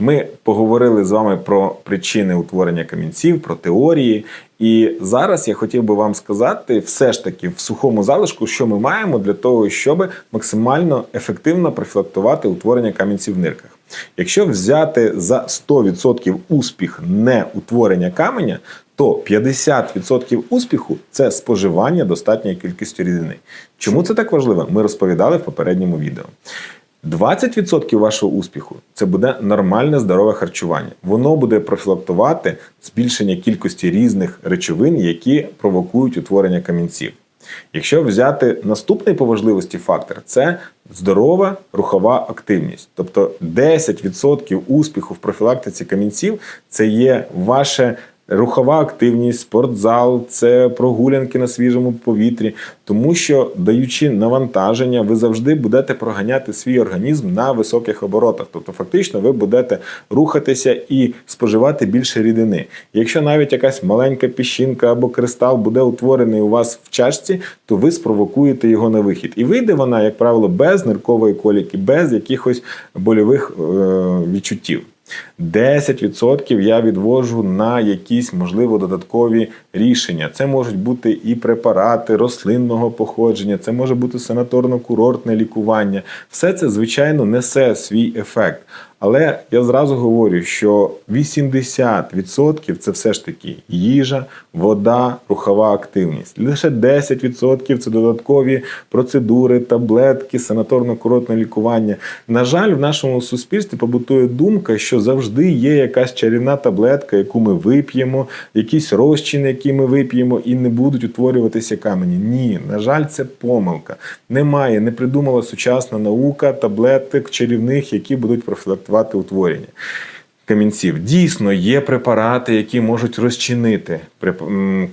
Ми поговорили з вами про причини утворення камінців, про теорії. І зараз я хотів би вам сказати, все ж таки, в сухому залишку, що ми маємо для того, щоб максимально ефективно профілактувати утворення камінців в нирках. Якщо взяти за 100% успіх не утворення каменя, то 50% успіху це споживання достатньої кількості рідини. Чому це так важливо? Ми розповідали в попередньому відео. 20% вашого успіху це буде нормальне здорове харчування. Воно буде профілактувати збільшення кількості різних речовин, які провокують утворення камінців. Якщо взяти наступний по важливості фактор, це здорова рухова активність. Тобто 10% успіху в профілактиці камінців це є ваше рухова активність, спортзал, це прогулянки на свіжому повітрі, тому що даючи навантаження, ви завжди будете проганяти свій організм на високих оборотах. Тобто, фактично, ви будете рухатися і споживати більше рідини. Якщо навіть якась маленька піщинка або кристал буде утворений у вас в чашці, то ви спровокуєте його на вихід. І вийде вона, як правило, без ниркової коліки, без якихось больових е- відчуттів. 10% я відвожу на якісь, можливо, додаткові рішення. Це можуть бути і препарати рослинного походження, це може бути санаторно-курортне лікування. Все це, звичайно, несе свій ефект. Але я зразу говорю, що 80% це все ж таки їжа, вода, рухова активність. Лише 10% це додаткові процедури, таблетки, санаторно-курортне лікування. На жаль, в нашому суспільстві побутує думка, що завжди є якась чарівна таблетка, яку ми вип'ємо, якісь розчини, які ми вип'ємо, і не будуть утворюватися камені. Ні, на жаль, це помилка. Немає, не придумала сучасна наука таблеток чарівних, які будуть профілактувати утворення. Камінців дійсно є препарати, які можуть розчинити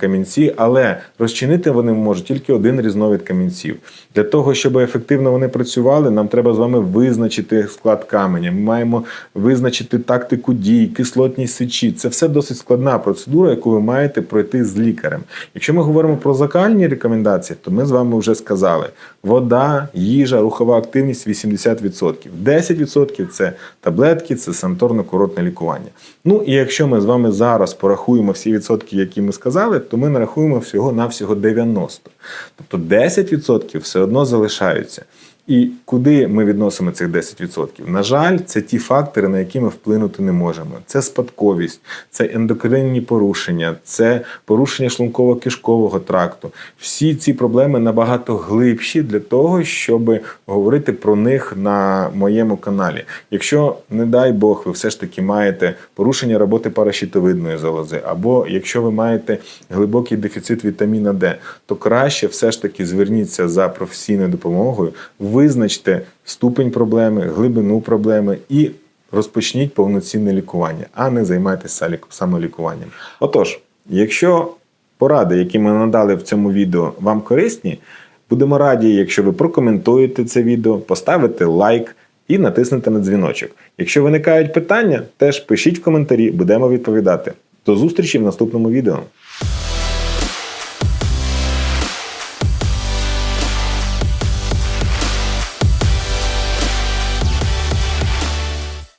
камінці, але розчинити вони можуть тільки один різновид камінців. Для того, щоб ефективно вони працювали, нам треба з вами визначити склад каменя. Ми маємо визначити тактику дій, кислотність сечі. Це все досить складна процедура, яку ви маєте пройти з лікарем. Якщо ми говоримо про закальні рекомендації, то ми з вами вже сказали: вода, їжа, рухова активність 80%. 10% це таблетки, це санаторно-курортне лікування. Ну і якщо ми з вами зараз порахуємо всі відсотки, які ми сказали, то ми нарахуємо всього-навсього 90. Тобто 10% все одно залишаються. І куди ми відносимо цих 10%? На жаль, це ті фактори, на які ми вплинути не можемо. Це спадковість, це ендокринні порушення, це порушення шлунково-кишкового тракту. Всі ці проблеми набагато глибші для того, щоб говорити про них на моєму каналі. Якщо, не дай Бог, ви все ж таки маєте порушення роботи паращитовидної залози, або якщо ви маєте глибокий дефіцит вітаміна Д, то краще все ж таки зверніться за професійною допомогою визначте ступень проблеми, глибину проблеми і розпочніть повноцінне лікування, а не займайтеся самолікуванням. Отож, якщо поради, які ми надали в цьому відео, вам корисні, будемо раді, якщо ви прокоментуєте це відео, поставите лайк і натиснете на дзвіночок. Якщо виникають питання, теж пишіть в коментарі, будемо відповідати. До зустрічі в наступному відео.